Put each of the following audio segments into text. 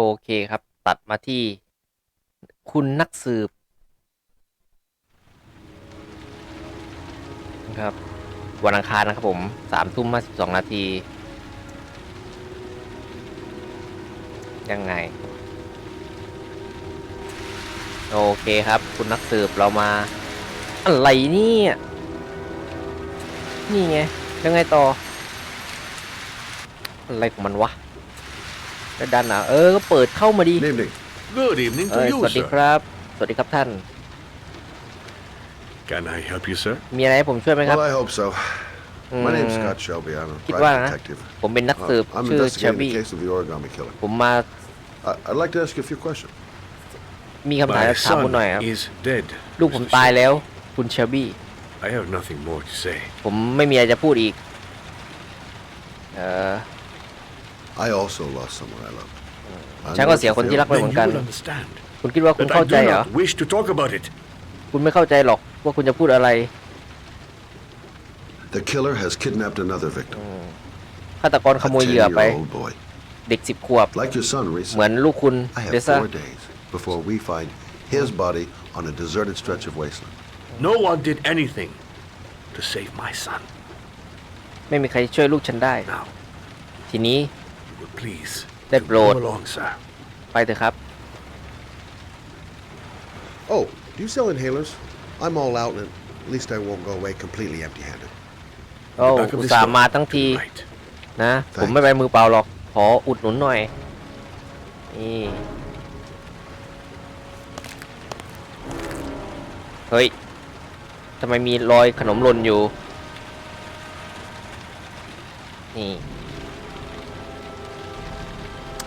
โอเคครับ ตัดมาที่คุณนักสืบครับ วันอังคารนะครับผมสามทุ่มมาสิบสองนาที ยังไง โอเคครับ คุณนักสืบเรามา อะไรเนี่ย นี่ไง ยังไงต่อ อะไรของมันวะ แล้วดันอะเออก็เปิดเข้ามาดี Evening. Good evening เอ to อ you, สวัสดี sir. ครับ สวัสดีครับท่าน Can I help you, sir? มีอะไรให้ผมช่วยไหมครับ Well, I hope so. อืม My name's Scott Shelby. I'm a คิดว่า private นะ detective. ผมเป็นนักสืบ Uh, I'm ชื่อเชล investigating บี้ the case of the origami killer. ผมมา I, I'd like to ask you a few questions. มีคำถาม My จะถามคุณ son หน่อยครับ is dead. ลูกผม Mr. ตาย Shelby. แล้วคุณเชลบี้ I have nothing more to say. ผมไม่มีอะไรจะพูดอีก เออ I also lost someone I loved. I ฉัน know ก็ what เสีย you คน feel. ที่รักไป Then เหมือน you กัน will understand คุณคิดว่าคุณ that เข้า I ใจ do เหรอ not wish to talk about it. คุณไม่เข้าใจหรอกว่าคุณจะพูดอะไร The killer has kidnapped another victim. ฆาตกรข A โมยเหยื่อไป 10-year-old boy. เด็กสิบขวบ Like your son เหมือน recently. ลูกคุณ I เด have ซ่า four days before we find his body on a deserted stretch of wasteland. No one did anything to save my son. ไม่มีใครช่วยลูกฉันได้ Now, ทีนี้ you will please ได้โปรด come along, sir. ไปเถอะครับ Oh, do you sell inhalers? I'm all out, and at least I won't go away completely empty-handed. โอ้ Back of อุต this ส่าห์ door มาทั้ง to ที the right. นะ Thanks ผมไม่ไปมือเปล่าหรอก ขออุดหนุนหน่อย นี่ เฮ้ย ทำไมมีรอยขนมหล่นอยู่ นี่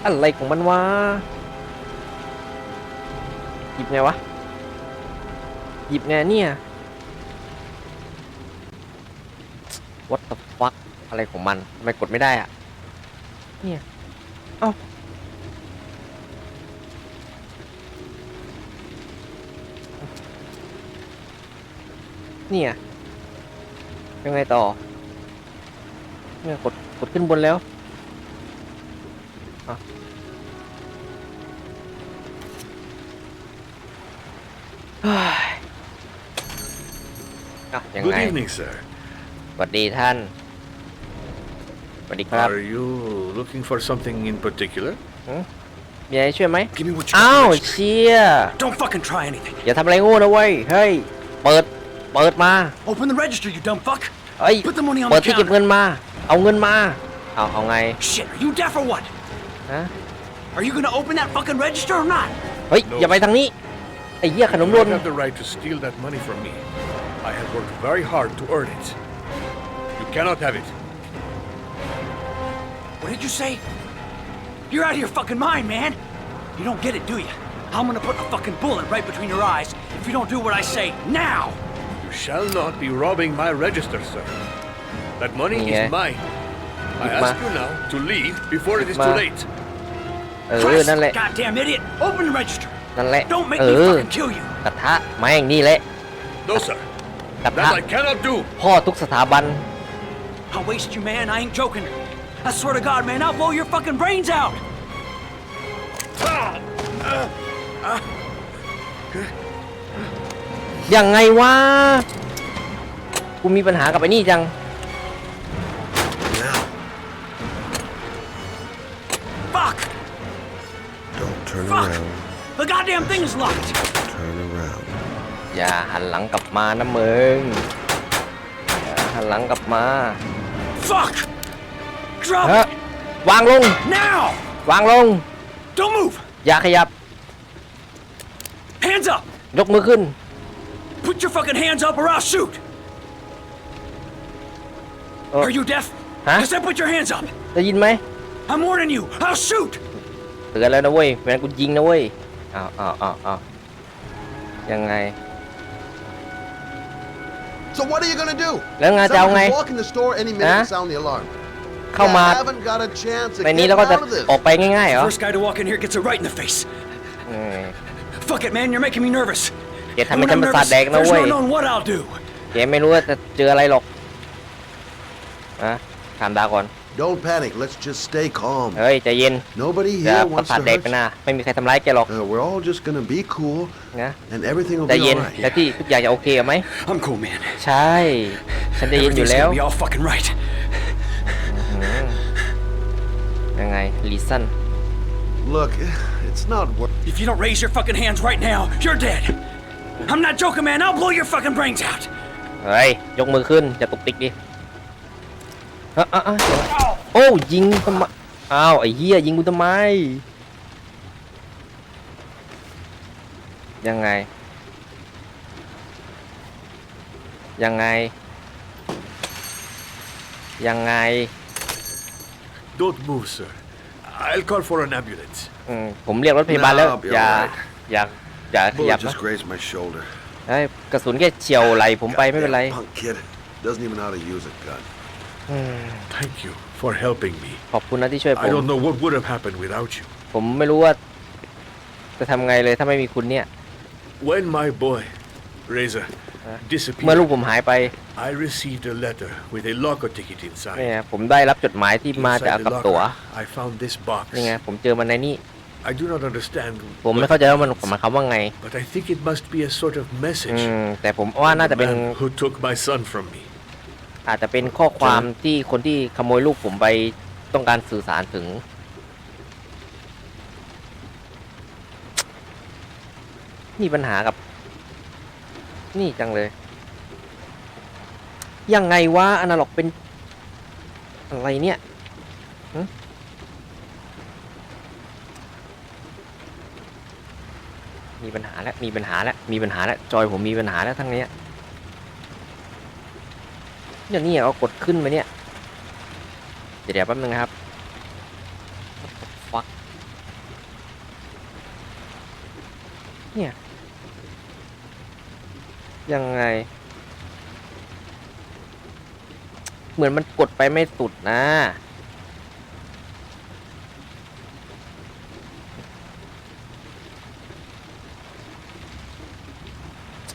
อะไรของมันวะหยิบไงวะ หยิบไงเนี่ย what the fuck อะไรของมันทำไมกดไม่ได้อะเนี่ย เอ้าเนี่ย ยังไงต่อเนี่ยกด กดขึ้นบนแล้ว อ่ะยัง Good ไง evening, sir. สวัสดีท่าน สวัสดีครับ Are you looking for something in particular? มีอะไรช่วยไหม Give me what you อ้าว got. เชีย Don't fucking try anything. อย่าทำอะไรโง่นะเว้ย เฮ้ย เปิด เปิดมา Open the register, you dumb fuck. เฮ้ย Put the money on เปิด the ที่เก็บเงิน counter. มา เอาเงินมา เอาเอาไง Shit, are you deaf or what? ฮะ Are you gonna open that fucking register or not? เฮ้ย อย่าไปทางนี้ ไอ้เหี้ยขนม You หล่น don't have the right to steal that money from me. I have worked very hard to earn it. You cannot have it. What did you say? You're out of your fucking mind, man! You don't get it, do you? I'm gonna put a fucking bullet right between your eyes if you don't do what I say now! You shall not be robbing my register, sir. That money yeah. is mine. I ask you now to leave before it is too late. Christ, goddamn idiot! Open the register! Don't make me fucking kill you! No, sir. กระทะ That I cannot do. พ่อทุกสถาบัน I'll waste you, man. I ain't joking. I swear to God, man, I'll blow your fucking brains out. ยังไงวะกูมีปัญหากับไอ้นี่จัง Now, Fuck! don't turn Fuck! around. The goddamn thing is locked. Turn around. อย่าหันหลังกลับมานะมึงอย่าหันหลังกลับมา Fuck! Drop เฮ้ย it วางลง now! วางลง Don't move. อย่าขยับ Hands up. ยกมือขึ้น Put your fucking hands up or I'll shoot. Oh. Are you deaf? Huh? I said put your hands up. ได้ยินไหม I'm warning you. I'll shoot. เตือนแล้วนะเว้ยแมงั้นกูยิงนะเว้ยอ้าวอ้าวอ้าวอ้าวยังไง So what are you gonna do? แล้วงานจะเอา Someone ไง could walk in the store any minute Huh? and sound the alarm. เข้ามา You haven't got a chance to ในนี้ get แล้วก็จะ out of this. ออกไปง่ายๆเหรอ First guy to walk in here gets it right in the face. เออ Fuck it, man. You're making me nervous. แกทำ And ให้ when ฉัน I'm ประสาท nervous, แดกนะ there's เว้ย no knowing what I'll do. แกไม่รู้ว่าจะเจออะไรหรอกนะถามดาก่อน Don't panic. Let's just stay calm. เฮ้ยใจเย็น Nobody จะ here ประ wants สาท to แดก hurt ไป you. นะ ไม่มีใครทำร้ายแกหรอก Uh, we're all just gonna be cool, นะ and everything will ใจ be เย็น alright. และที่ทุกอย่างจะโอเคไหม I'm cool, man. ใช่ ฉันใจเย็นอยู่ Everything's แล้ว gonna be all fucking right. ยังไงลิซัน Look, it's not worth. If you don't raise your fucking hands right now, you're dead. I'm not joking, man. I'll blow your fucking brains out. เฮ้ย ยกมือขึ้นจะตุกติกดิเอ้าเอ้าเอ้าเดี๋ยว โอ้ยิงทำไมอ้าวไอ้เหี้ยยิงกูทำไม ยังไง ยังไง ยังไง Don't move, sir. I'll call for an ambulance. อืมผมเรียกรถพยาบาลแล้ว No, I'll be อย่า alright. อย่าอย่าขยับ Bullet นะ just grazed my shoulder. เฮ้ยกระสุนแค่เฉียวไหลผมไปไม่เป็นไร Goddamn Punk kid doesn't even know how to use a gun. Thank you for helping me. ขอบคุณนะที่ช่วยผ I ม don't know what would have happened without you. ผมไม่รู้ว่าจะทำไงเลยถ้าไม่มีคุณเนี่ย When my boy, Razor, เมื่อลูก disappeared, ผมหายไป I received a letter with a locker ticket inside. เนี่ยผมได้รับจดหมายที่มาจาก Inside กับ the ตั๋ว locker, I found this box. นี่ไงผมเจอมันในนี่ I do not understand, ผมไม่ what- เข้าใจว่ามันหมายความว่าไง but I think it must be a sort of อื message. มแต่ผมว่าน่าจะ The เป็น man who took my son from me. อาจจะเป็นข้อความที่คนที่ขโมยลูกผมไปต้องการสื่อสารถึง มีปัญหากับ นี่จังเลย ยังไงวะอนาล็อกเป็น อะไรเนี่ยหึมีปัญหาแล้วมีปัญหาแล้วมีปัญหาแล้วจอยผมมีปัญหาแล้วทั้งเนี้ย เนี่ยนี่เอากดขึ้นมาเนี่ยเดี๋ยวเดี๋ยวแป๊บนึงนะครับ What the fuck เนี่ย ยังไง เหมือนมันกดไปไม่สุดนะ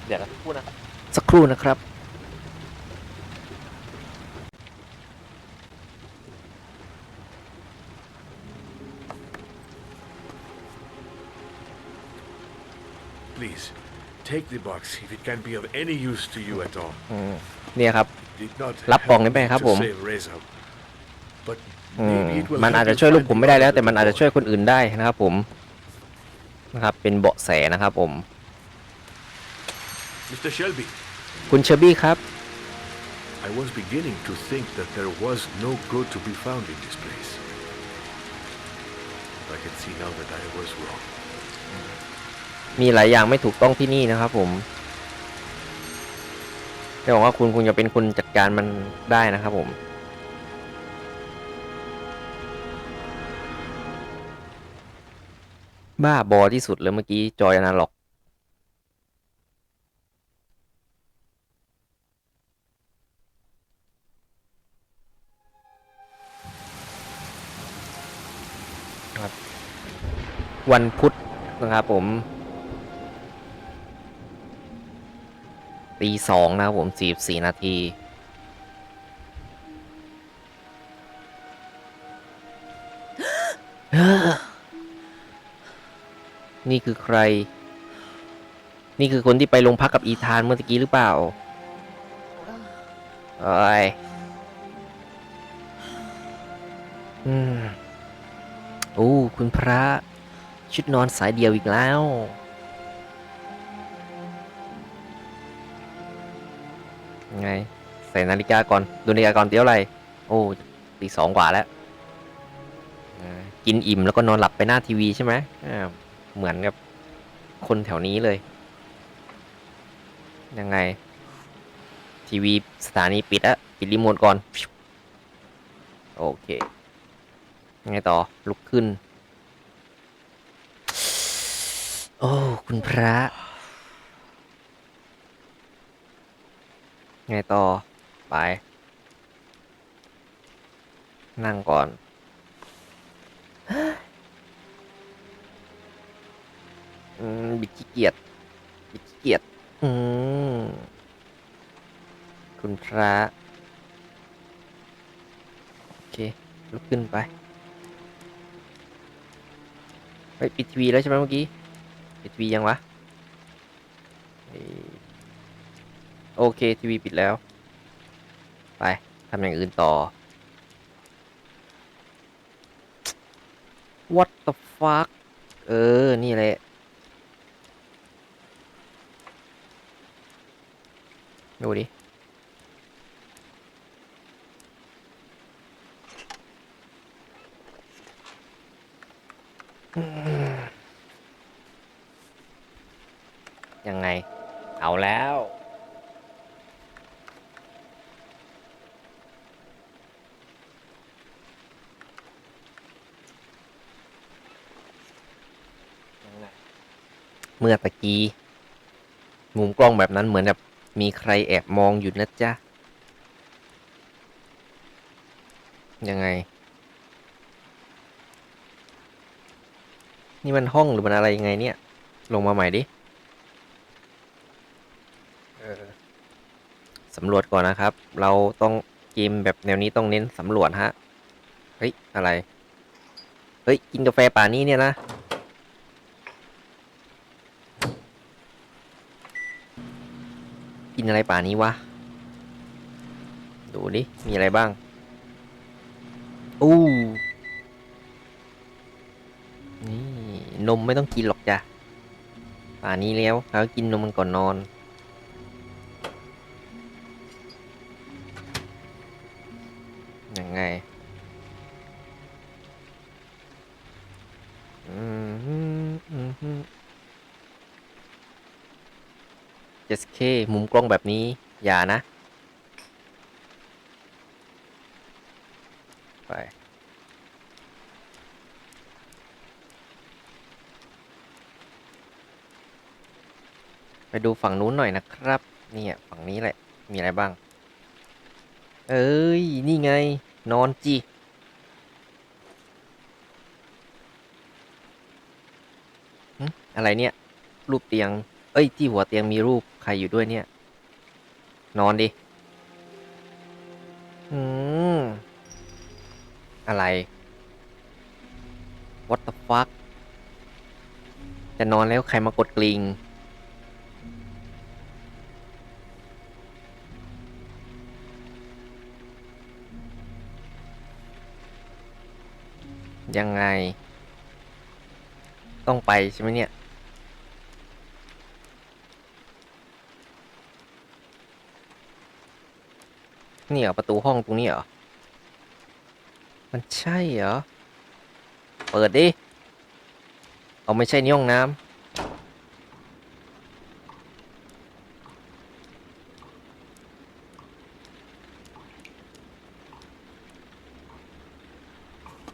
เดี๋ยวนะสักครู่นะครับสักครู่นะครับ Please, take the box if it can be of any use to you at all. อืมเนี่ยครับ Did not รับกล่อง help นี้ไป me ครับ to ผม save Reza, but อืม maybe it will มัน help อาจจะ you ช่วยลูก find ผม the ไม่ได้แล้ว other แต่มันอาจจะ boy. ช่วยคนอื่นได้นะครับผมนะครับ เป็นเบาะแสนะครับผม Mr. Shelby, คุณเชอร์บี้ครับ I was beginning to think that there was no good to be found in this place. I can see now that I was wrong. มีหลายอย่างไม่ถูกต้องที่นี่นะครับ ผมไม่บอกว่าคุณคงจะเป็นคนจัดการมันได้นะครับ ผม บ้าบอที่สุดเลยเมื่อกี้จอยอนาล็อกวันพุธนะครับผม ตีสองนะครับผมสี่สี่นาที นี่คือใคร นี่คือคนที่ไปโรงพักกับอีธานเมื่อกี้หรือเปล่าเอ้ยอืมโอ้ คุณพระ ชุดนอนสายเดียวอีกแล้ว ไง ใส่นาฬิกาก่อน ดูนาฬิกาก่อนเดี๋ยวอะไร โอ้ตีสองกว่าแล้วกินอิ่มแล้วก็นอนหลับไปหน้าทีวีใช่ไหมเหมือนกับคนแถวนี้เลย ยังไง ทีวีสถานีปิดอะปิดรีโมทก่อน โอเค ยังไงต่อลุกขึ้น โอ้ คุณพระ ไงต่อ ไป นั่งก่อน อืม บิดขี้เกียจ บิดขี้เกียจ อืม คุณพระโอเค ลุกขึ้นไปเฮ้ยปิดทีวีแล้วใช่ไหมเมื่อกี้ ปิดทีวียังวะเอ้ย โอเคทีวีปิดแล้ว ไปทำอย่างอื่นต่อ What the fuck เออ นี่แหละดูดิ ยังไง เอาแล้ว เมื่อตะกี้ มุมกล้องแบบนั้นเหมือนแบบมีใครแอบมองอยู่นะจ๊ะ ยังไง นี่มันห้องหรือมันอะไรยังไงเนี่ย ลงมาใหม่ดิเออสำรวจก่อนนะครับ เราต้องเกมแบบแนวนี้ต้องเน้นสำรวจฮะ เฮ้ย อะไร เฮ้ย กินกาแฟป่านี้เนี่ยนะ กินอะไรป่านี้วะ ดูดิ มีอะไรบ้าง อู้ นี่ นมไม่ต้องกินหรอกจ้ะ ป่านี้แล้วเขากินนมมันก่อนนอน ยังไง 7K มุมกล้องแบบนี้ อย่านะ ไป ไปดูฝั่งนู้นหน่อยนะครับ เนี่ย ฝั่งนี้แหละ มีอะไรบ้าง เอ้ย นี่ไง นอนจีอะไรเนี่ย รูปเตียง เอ้ย ที่หัวเตียงมีรูป ครอยู่ด้วยเนี่ย นอนดิ อืม อะไร what the fuck จะนอนแล้วใครมากดกลิง ยังไง ต้องไปใช่ไหมเนี่ย นี่เหรอประตูห้องตรงนี้เหรอ มันใช่เหรอ เปิดดิ เอาไม่ใช่นี่ห้องน้ำ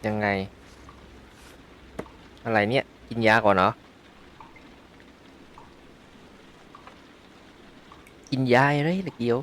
ยังไง อะไรเนี่ย กินยาก่อนเหรอ กินยาอะไรตะเกียว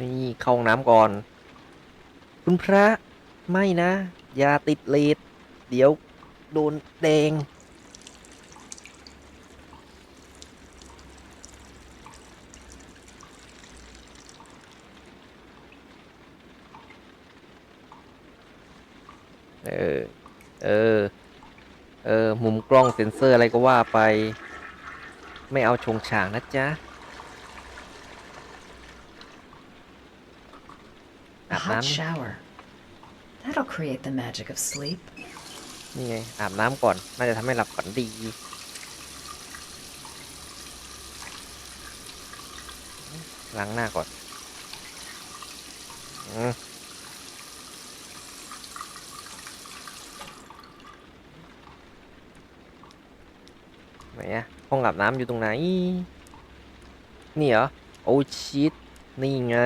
นี่เข้าห้องน้ำก่อน คุณพระไม่นะ อย่าติดเลดเดี๋ยวโดนแดง เออ เออ เออ มุมกล้องเซ็นเซอร์อะไรก็ว่าไป ไม่เอาชงฉางนะจ๊ะ A อาบ hot น้ำ shower. That'll create the magic of sleep. นี่ไงอาบน้ำก่อน น่าจะทำให้หลับฝันดีล้างหน้าก่อนอืมไหนอะห้องอาบน้ำอยู่ตรงไหน นี่เหรอ โอ้ชิตนี่ไง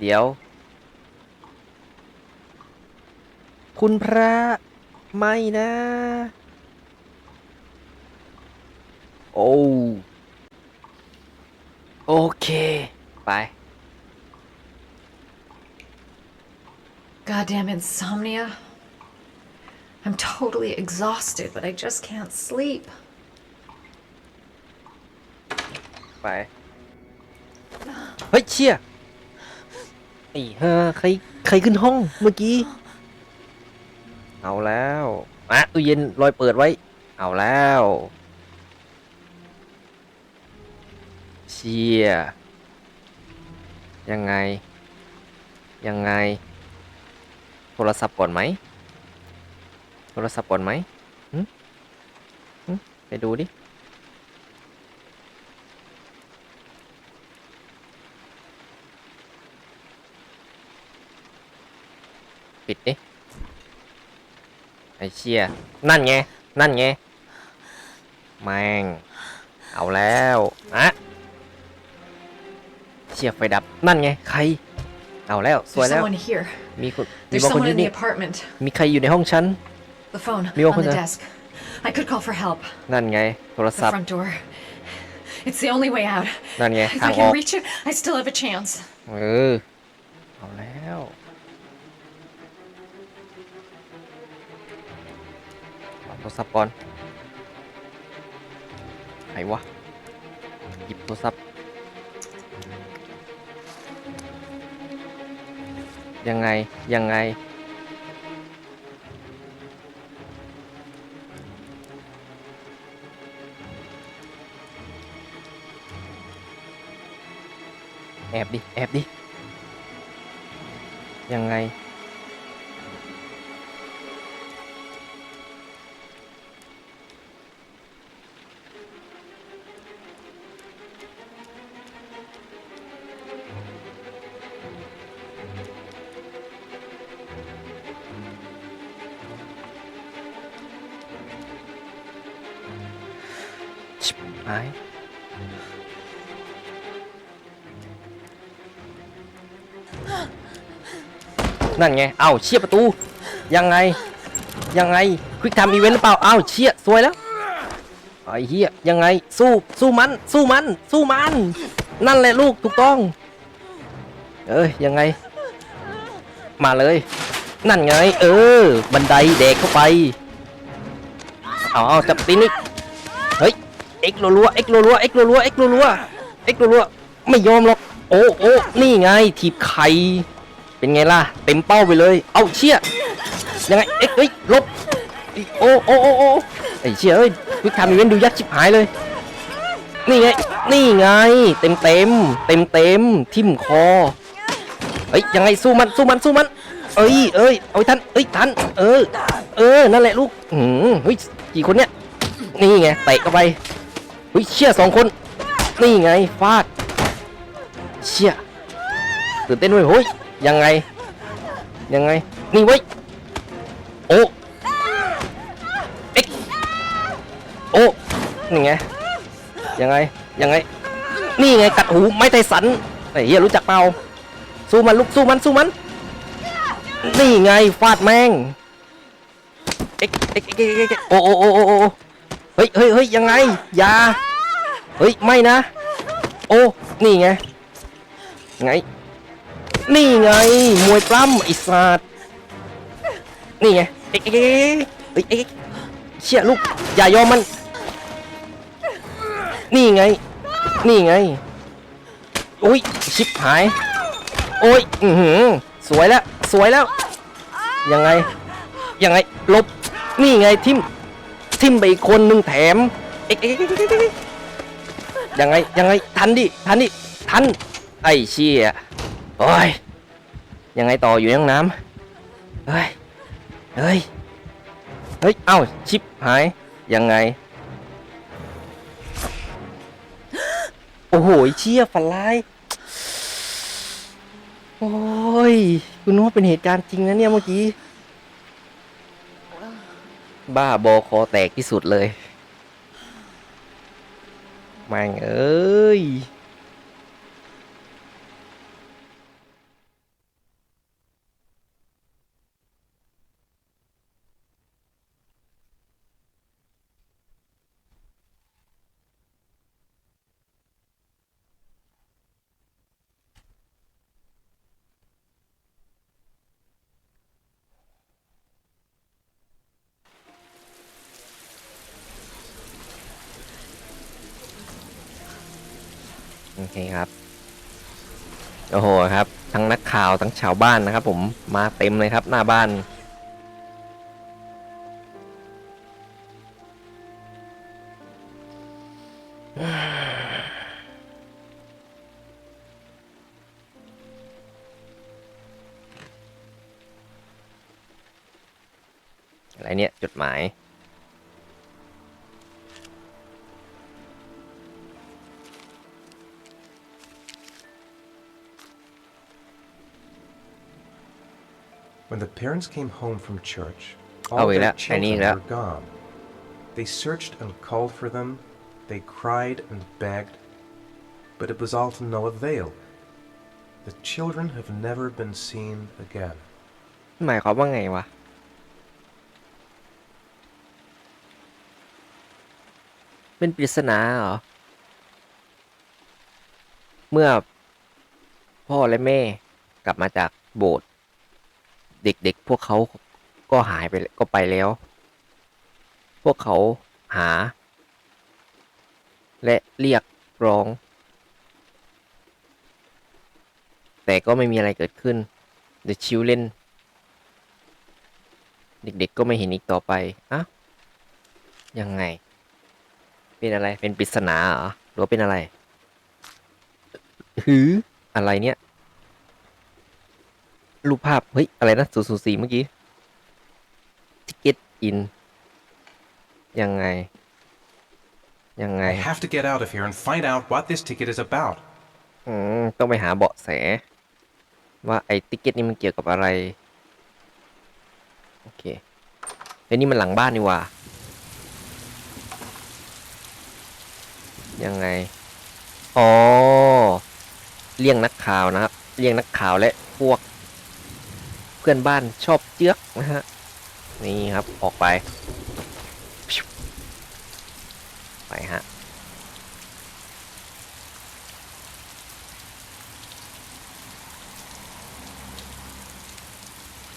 เดี๋ยว คุณพระไม่นะ โอ้ โอเค ไป Goddamn insomnia. I'm totally exhausted, but I just can't sleep. ไป เฮ้ยเชี่ย ไอ้เฮ้อใครใครขึ้นห้องเมื่อกี้ เอาแล้วอะตู้เย็นรอยเปิดไว้ เอาแล้ว เชี่ยยังไง ยังไง โทรศัพท์ก่อนไหม โทรศัพท์ก่อนไหมหึหึไปดูดิ ปิดดิไอเชี่ยนั่นไง นั่นไง แม่ง เอาแล้วอะเชี่ยไฟดับ นั่นไง ใคร เอาแล้ว สวย There's แล้ว someone here. มีคนมี There's บางคนอ someone ยู่ in the นี่ apartment. มีใครอยู่ในห้องฉัน The phone Mio, on the who's that? desk. I could call for help. นั่นไง โทร The ศัพท์ front door. It's the only way out. นั่นไง If ทาง I ออก can reach it, I still have a chance. เออ รศัพท์ก่อนไหนวะ หยิบโทรศัพท์ ยังไง ยังไง แอบดิ แอบดิ ยังไง ชิบหายนั่นไง เอ้าเชี่ยประตู ยังไง ยังไง ควิกทำอีเวนต์หรือเปล่า เอ้าเชี่ยสวยแล้ว ไอ้เหี้ย ยังไง สู้ สู้มัน สู้มัน สู้มัน นั่นแหละลูก ถูกต้อง เอ้ย ยังไง มาเลย นั่นไง เออ บันไดเด็กเข้าไป เอาเอจับตีนี่เฮ้ยเอ็กรัวๆเอ็กรัวๆเอ็กรัวๆเอ็กรัวๆเอ็กรัวๆไม่ยอมหรอกโอ้โอ้นี่ไงถีบไข่เป็นไงล่ะเต็มเป้าไปเลย เอาเชี่ยยังไงเอ็กเอ้ยลบโอ้โอ้โอ้โอ้ไอ้เชี่ยเอ้ยวิคามีเว้นดูยักษ์ชิบหายเลย นี่ไงนี่ไง เต็มเต็มเต็มเต็มทิ่มคอเฮ้ยยังไงสู้มันสู้มันสู้มัน เอ้ยเอ้ยเอาไว้ทันเอ้ยทันเออ เออนั่นแหละลูกหืมเฮ้ยกี่คนเนี่ยนี่ไงเตะเข้าไป ฮ้ยเชี่ยสองคน นี่ไงฟาดเชี่ยตื่นเต้นเว้ยเฮ้ยยังไง ยังไง นี่เว้ยโอ้เอ็กโอ้นี่ไง ยังไง ยังไง นี่ไงกัดหูไม้ไทสันไอ้เหี้ยรู้จักเปล่าสู้มันลูกสู้มันสู้มัน นี่ไงฟาดแม่งเอ็กเอ็กเอ็กเอ็กเอ็กโอ้โอ้โอ้โอ้เฮ้ยเฮ้ยเฮ้ยยังไงยา เฮ้ย ไม่นะ โอ้ นี่ไง ไง นี่ไง มวยปล้ำไอ้สัตว์นี่ไง เอ็กเอ็กเอ็กเอ็กเชี่ยลูก อย่ายอมมัน นี่ไง นี่ไง อุ้ย ชิบหาย โอ้ย อือหือ สวยแล้ว สวยแล้ว ยังไง ยังไง ลบ นี่ไงทิม ทิมไปอีกคนหนึ่งแถม เอ็กเอ็ก ยังไงยังไงทันดิทันดิทันไอ้เชี่ยโอ้ยยังไงต่ออยู่ในห้องน้ำเฮ้ยเฮ้ยเฮ้ยเอ้าชิปหายยังไงโอ้โหเชี่ยฝันร้ายโอ้ยคุณนึกว่าเป็นเหตุการณ์จริงนะเนี่ยเมื่อกี้ บ้าบอคอแตกที่สุดเลย แม่ เคครับโอ้โหครับ ทั้งนักข่าวทั้งชาวบ้านนะครับ ผมมาเต็มเลยครับ หน้าบ้านอะไรเนี่ยจดหมาย When the parents came home from church, Oh, all wait, their that- I need children that. were gone. They searched and called for them, they cried and begged, but it was all to no avail. The children have never been seen again. หมายความว่าไงวะ เป็นปริศนาเหรอ เมื่อพ่อและแม่กลับมาจากโบสถ์ เด็กๆพวกเขาก็หายไปก็ไปแล้ว พวกเขาหา และเรียกร้อง แต่ก็ไม่มีอะไรเกิดขึ้น The children เด็กๆก็ไม่เห็นอีกต่อไปอะยังไง เป็นอะไรเป็นปริศนาเหรอหรือเป็นอะไร หือ อะไรเนี่ย รูปภาพ เฮ้ย อะไรนะศูนย์ศูนย์สี่เมื่อกี้ทิเก็ตอินยังไง ยังไง I have to get out of here and find out what this ticket is about. อืมต้องไปหาเบาะแส ว่าไอ้ติกเก็ตนี่มันเกี่ยวกับอะไร โอเคเฮ้ยนี่มันหลังบ้านนี่หว่า ยังไง อ๋อ เลี่ยงนักข่าวนะครับ เลี่ยงนักข่าวและพวกเพื่อนบ้านชอบเจือกนะฮะ นี่ครับออกไป ไปฮะ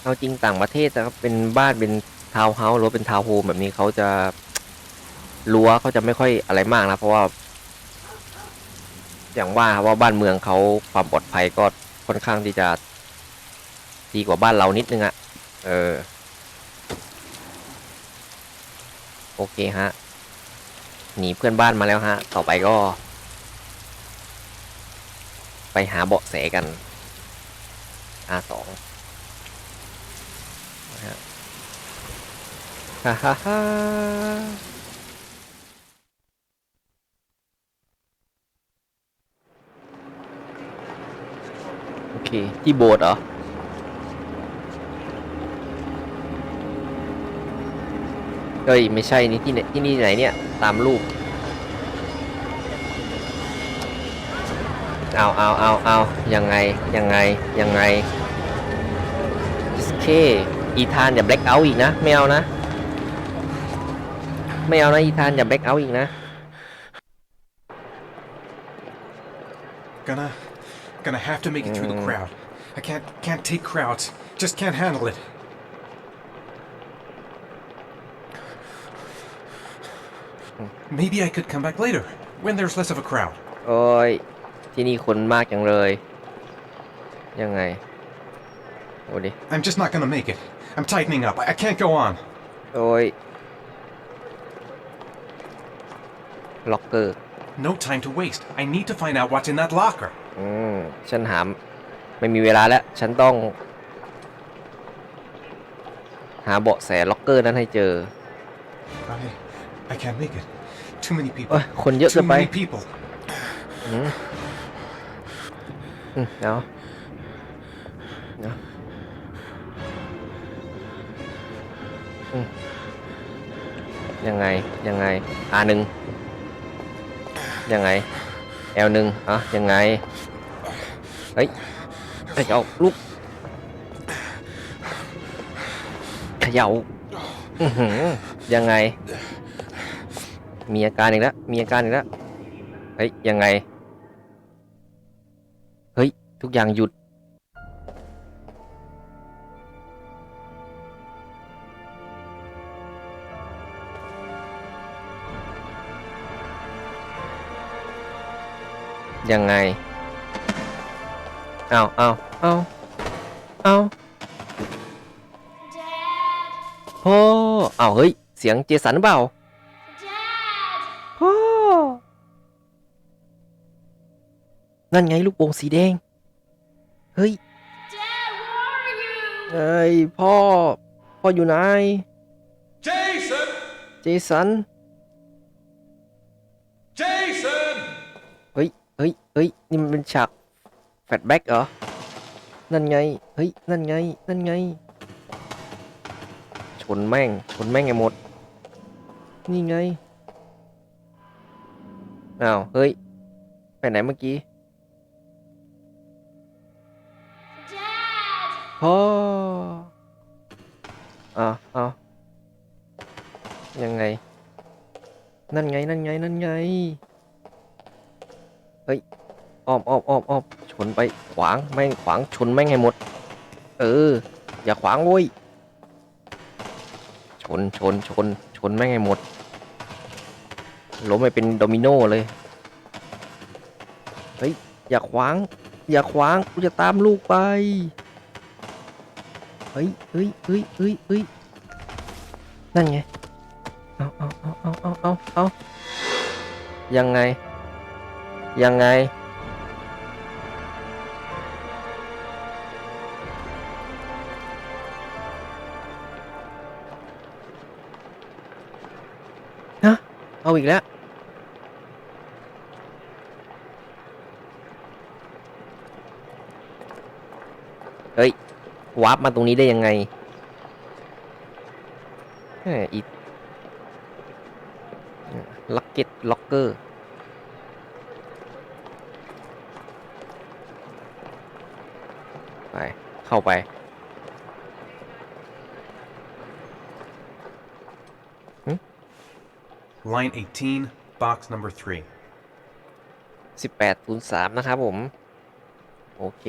เอาจริงต่างประเทศนะครับ เป็นบ้านเป็นทาวน์เฮาส์หรือเป็นทาวน์โฮมแบบนี้เขาจะรั้วเขาจะไม่ค่อยอะไรมากนะ เพราะว่า อย่างว่าครับว่าบ้านเมืองเขาความปลอดภัยก็ค่อนข้างที่จะ ดีกว่าบ้านเรานิดนึงอะเออ โอเคฮะ หนีเพื่อนบ้านมาแล้วฮะ ต่อไปก็ ไปหาเบาะแสกัน R2 ฮ่าฮ่าฮ่าโอเคที่โบสถ์เหรอ เฮ้ยไม่ใช่นี่ที่ไหนที่นี่ไหนเนี่ยตามรูปเอาเอาเอาเอายังไงยังไงยังไงดิสเคอีธานอย่าแบล็ k เอาอีกนะไม่เอานะไม่เอานะอีธานอย่าแบล็ k เอาอีกนะ Gonna, gonna have to make it through the crowd. I can't, can't take crowds. Just can't handle it. Maybe I could come back later when there's less of a crowd. โอ้ย ที่นี่คนมากจังเลย ยังไง โอ้ดิ I'm just not gonna make it. I'm tightening up. I I can't go on. โอ้ย ล็อกเกอร์ No time to waste. I need to find out what's in that locker. อืม ฉันหามไม่มีเวลาแล้ว ฉันต้อง หาเบาะแสล็อกเกอร์นั้นให้เจอ I, I can't make it. Too many people. โอ้ยคนเยอะเกิ Too นไป many people. อืมอืมเดี๋ยวเดี๋ยวอืมยังไง ยังไง อาหนึ่งยังไงแอลหนึ่งอะยังไง เฮ้ยเขย่าลูกเขย่าอือหือยังไง มีอาการอีกแล้ว มีอาการอีกแล้ว เฮ้ย ยังไง เฮ้ย ทุกอย่างหยุด ยังไง เอาเอาเอาเอาพ่อเอาเฮ้ย เสียงเจสันหรือเปล่า นั่นไงลูกโป่งสีแดง เฮ้ยเฮ้ยพ่อ พ่ออยู่ไหน Jason! เจสัน Jason! เฮ้ย เฮ้ย เฮ้ย นี่มันเป็นฉากแฟลชแบ็กเหรอ นั่นไง เฮ้ย นั่นไง นั่นไง ชนแม่ง ชนแม่งไงหมด นี่ไง อ้าว เฮ้ย ไปไหนเมื่อกี้ พ่ออ้าวอ้ายังไง นั่นไง นั่นไง นั่นไงอ้ยอมอ้อมอ้อมอ้อมชนไปขวาง แม่งขวาง ชนแม่งให้หมด เออ อย่าขวางโว้ย ชน ชน ชน ชนแม่งให้หมด ล้มไปเป็นโดมิโนเลย เฮ้ย อย่าขวาง อย่าขวาง กูจะตามลูกไป เฮ้ยเฮ้ยเฮ้ยเฮ้ยเฮ้ยนั่นไง เอาเอาเอาเอาเอาเอาเอายังไง ยังไง ฮะ เอาอีกแล้ว เฮ้ย วาร์ปมาตรงนี้ได้ยังไงแหมอีล็อกเก็ตล็อกเกอร์ไป เข้าไป Line 18, box number 3. 1803 นะครับผม โอเค